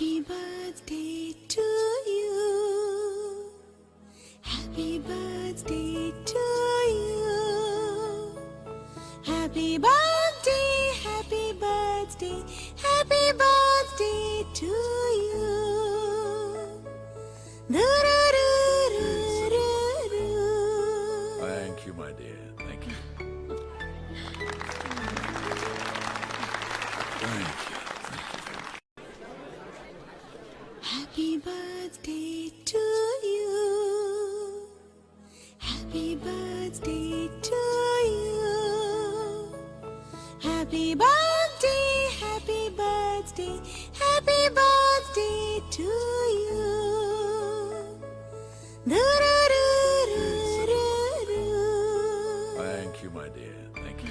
Happy birthday to you. Happy birthday to you. Happy birthday, happy birthday, happy birthday to you. Thank you, my dear. Thank you. Thank you. Happy birthday to you. Happy birthday to you. Happy birthday, happy birthday, happy birthday to you. Thank you, my dear. Thank you.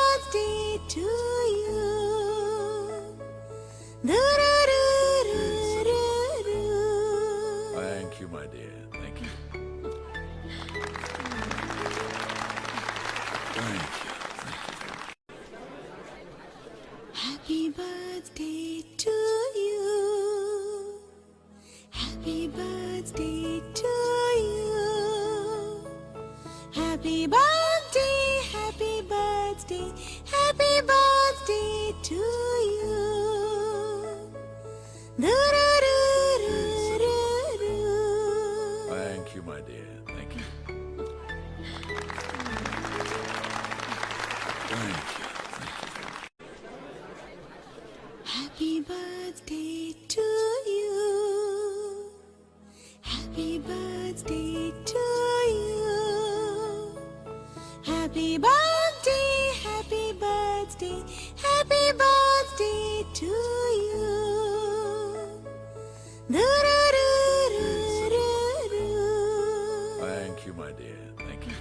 Happy birthday to you. Happy birthday to you. Happy birthday, happy birthday, happy birthday to you. Thank you, my dear. Thank you. Thank you. birthday to you. Happy birthday to you. Happy birthday, happy birthday, happy birthday to you. Thank you, my dear. Thank you.